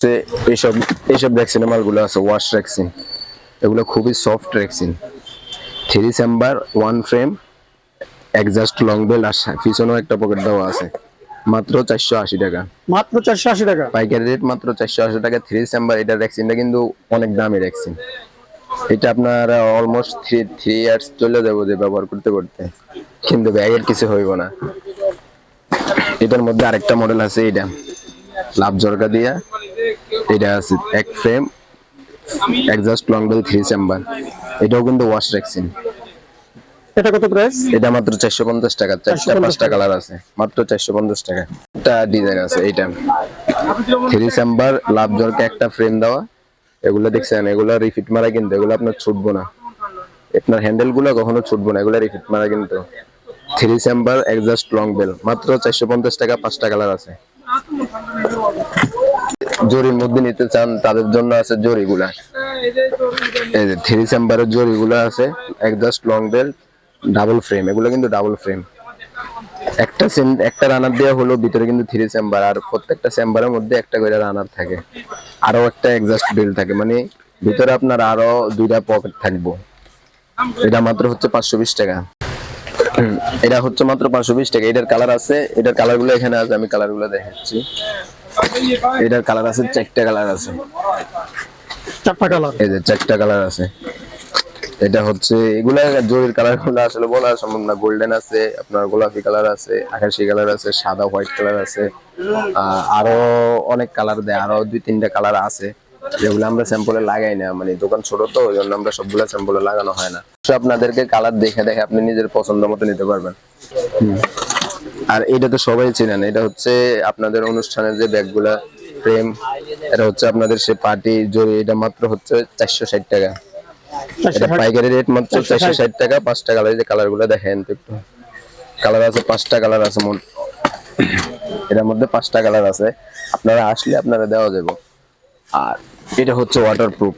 যে এইসব এইসব ভ্যাকসিন মালগুলো আছে ওয়াশ ভ্যাকসিন এগুলো খুবই soft vaccine three chamber one frame exhaust long bell আর পিছনেও একটা পকেট দেওয়া আছে। মাত্র চারশো আশি টাকা। মাত্র চারশো আশি টাকা? পাইকারি রেট মাত্র চারশো আশি টাকা। থ্রি চেম্বার এটা ভ্যাকসিনটা কিন্তু অনেক দামি ভ্যাকসিন এটা আপনার অলমোস্ট থ্রি থ্রি ইয়ার্স চলে যাব যে ব্যবহার করতে করতে। কিন্তু ব্যাগের কিছু হইব না। এটার মধ্যে আরেকটা মডেল আছে এটা লাভ জরকা দিয়া। এটা আছে এক frame exhaust long bell three chamber এটাও কিন্তু ওয়াশ ভ্যাকসিন এটা কত প্রাইস এটা মাত্র চারশো পঞ্চাশ টাকা। চারটা 450 পাঁচটা কালার আছে। মাত্র চারশো পঞ্চাশ টাকা। একটা ডিজাইন আছে এইটা। থ্রি চেম্বার লাভ জরকে একটা ফ্রেম দেওয়া। এগুলো দেখছেন এগুলো রিফিট মারা কিন্তু এগুলো আপনার ছুটবো না। আপনার হ্যান্ডেলগুলো কখনো ছুটবো না এগুলো রিফিট মারা কিন্তু। Three chamber exhaust long bell মাত্র চারশো পঞ্চাশ টাকা পাঁচটা কালার আছে। জরির মধ্যে নিতে চান, তাদের জন্য আছে জরিগুলা। এই যে থ্রি চেম্বারের জরিগুলো আছে exhaust long bell double frame, এগুলো কিন্তু ডাবল ফ্রেম। একটা একটা রানার দেওয়া হলো, ভিতরে কিন্তু থ্রি চেম্বার, আর প্রত্যেকটা চেম্বারের মধ্যে একটা করে রানার থাকে। আরও একটা এক্সাস্ট বেল থাকে মানে ভিতরে আপনার আরও দুইটা পকেট থাকব। এটা মাত্র হচ্ছে পাঁচশো বিশ টাকা। এটা হচ্ছে মাত্র পাঁচশো বিশ টাকা। এটার কালার আছে, এটার কালারগুলো এখানে আছে, আমি কালারগুলো দেখাচ্ছি। এটার কালার আছে চারটা কালার আছে। চারটা কালার। এই যে চারটা কালার আছে। এটা হচ্ছে এগুলা জরির কালারগুলো আসলে বলা সম্ভব না। গোল্ডেন আছে আপনার গোলাপি কালার আছে আকাশি কালার আছে সাদা হোয়াইট কালার আছে। আরও অনেক কালার দেয় আরও দুই তিনটা কালার আছে। যেগুলো আমরা স্যাম্পলে লাগাই না। মানে দোকান ছোট তো ওই জন্য আমরা সবগুলো স্যাম্পলে লাগানো হয় না। তো আপনাদেরকে কালার দেখে দেখে আপনি নিজের পছন্দ মতো নিতে পারবেন। আর এটা তো সবাই চেনেন এটা হচ্ছে আপনাদের অনুষ্ঠানের যে ব্যাগগুলা ফ্রেম এটা হচ্ছে আপনাদের সে পার্টি জরি এটা মাত্র হচ্ছে চারশো ষাট টাকা। এটা পাইকারি রেট মাত্র চারশো ষাট? টাকা পাঁচটা কালার যে কালারগুলো দেখেন তো একটু। কালার আছে পাঁচটা কালার আছে মোট এটার মধ্যে পাঁচটা কালার আছে। আপনারা আসলে আপনারা দেওয়া যাবে। আর এটা হচ্ছে ওয়াটারপ্রুফ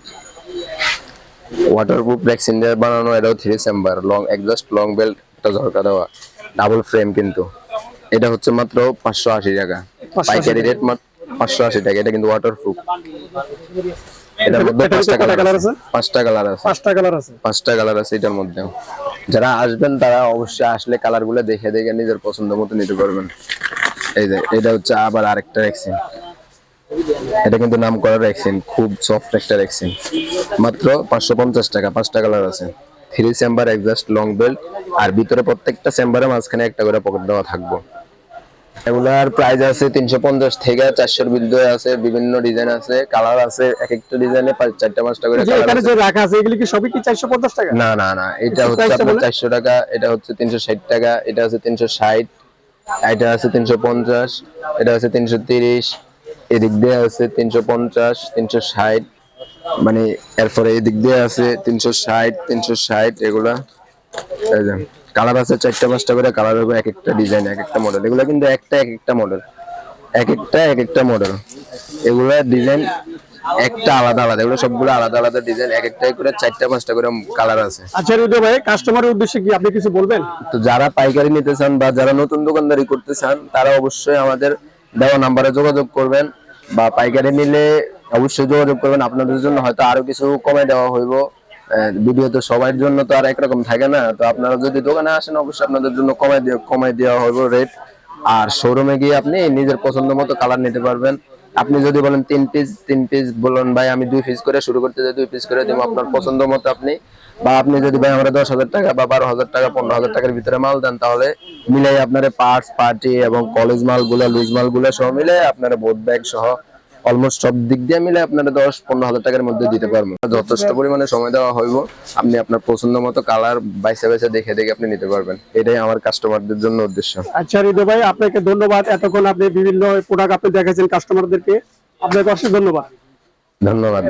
ওয়াটারপ্রুফ ভ্যাকসিন দিয়ে বানানো এটাও three chamber long exhaust long belt একটা ঝরকা দেওয়া ডাবল ফ্রেম কিন্তু। এটা হচ্ছে মাত্র পাঁচশো আশি টাকা। পাইকারি রেট মাত্র পাঁচশো আশি টাকা এটা কিন্তু ওয়াটারপ্রুফ এটার মধ্যে পাঁচটা কালার আছে আছে? পাঁচটা কালার আছে। পাঁচটা কালার আছে। পাঁচটা কালার আছে এটার মধ্যে যারা আসবেন তারা অবশ্যই আসলে কালারগুলো দেখে দেখে নিজের পছন্দ মতো নিতে পারবেন। এই যে এটা হচ্ছে আবার আরেকটা ভ্যাকসিন এটা কিন্তু নাম করা ভ্যাকসিন খুব সফট একটা ভ্যাকসিন মাত্র পাঁচশো পঞ্চাশ টাকা পাঁচটা কালার আছে। Three chamber exhaust long belt আর ভিতরে প্রত্যেকটা চেম্বারের মাঝখানে একটা করে পকেট দেওয়া থাকব। এগুলার প্রাইস আছে তিনশো পঞ্চাশ থেকে চারশোর বিরুদ্ধে আছে বিভিন্ন ডিজাইন আছে কালার আছে এক একটা ডিজাইনে চারটা পাঁচটা করে এখানে যে রাখা আছে এগুলি কি সবই কি চারশো পঞ্চাশ টাকা? না না না এটা হচ্ছে আপনার চারশো টাকা এটা হচ্ছে তিনশো ষাট টাকা এটা হচ্ছে তিনশো ষাট এটা আছে তিনশো পঞ্চাশ এটা আছে তিনশো তিরিশ এদিক দিয়ে আছে তিনশো পঞ্চাশ তিনশো ষাট মানে এরপরে এদিক দিয়ে আছে তিনশো ষাট তিনশো ষাট এগুলা। কালার আছে চারটা পাঁচটা করে কালার হবে এক একটা ডিজাইন এক একটা মডেল এগুলা কিন্তু একটা এক একটা মডেল এক একটা এক একটা মডেল এগুলা ডিজাইন একটা আলাদা আলাদা। এগুলো সবগুলো আলাদা আলাদা ডিজাইন। এক একটা করে চারটা পাঁচটা করে কালার আছে। আচ্ছা হৃদয় ভাই কাস্টমারের উদ্দেশ্যে কি আপনি কিছু বলবেন? তো যারা পাইকারি নিতে চান বা যারা নতুন দোকানদারি করতে চান তারা অবশ্যই আমাদের দেওয়া নাম্বারে যোগাযোগ করবেন বা পাইকারি নিলে অবশ্যই যোগাযোগ করবেন। আপনাদের জন্য হয়তো আরও কিছু কমে দেওয়া হইব। ভিডিও তো সবার জন্য তো আর একরকম থাকে না। তো আপনারা যদি দোকানে আসেন, অবশ্যই আপনাদের জন্য কমাই কমাই দেওয়া হইব রেট আর শোরুমে গিয়ে আপনি নিজের পছন্দ মতো কালার নিতে পারবেন। আপনি যদি বলেন তিন পিস তিন পিস বলুন, ভাই, আমি দুই পিস করে শুরু করতে চাই, দুই পিস করে দিব। আপনার পছন্দ মতো আপনি, বা আপনি যদি, ভাই, আমরা দশ হাজার টাকা বা বারো হাজার টাকা, পনেরো হাজার টাকার ভিতরে মাল দেন, তাহলে মিলাই আপনার পার্টস পার্টি এবং কলেজ মালগুলো লুজ মালগুলো সহ মিলে আপনার বোট ব্যাগ সহ অলমোস্ট সব দিক দিয়ে মিলে আপনারা দশ পনেরো হাজার টাকার মধ্যে দিতে পারব যথেষ্ট পরিমাণে সময় দেওয়া হইব। আপনি আপনার পছন্দ মতো কালার বাইসে বাইসে দেখে দেখে আপনি নিতে পারবেন। এটাই আমার কাস্টমারদের জন্য উদ্দেশ্য। আচ্ছা হৃদয় ভাই আপনাকে ধন্যবাদ। এতক্ষণ আপনি বিভিন্ন প্রোডাক্ট আপনি দেখেছেন কাস্টমারদেরকে আপনাকে অশেষ ধন্যবাদ। ধন্যবাদ।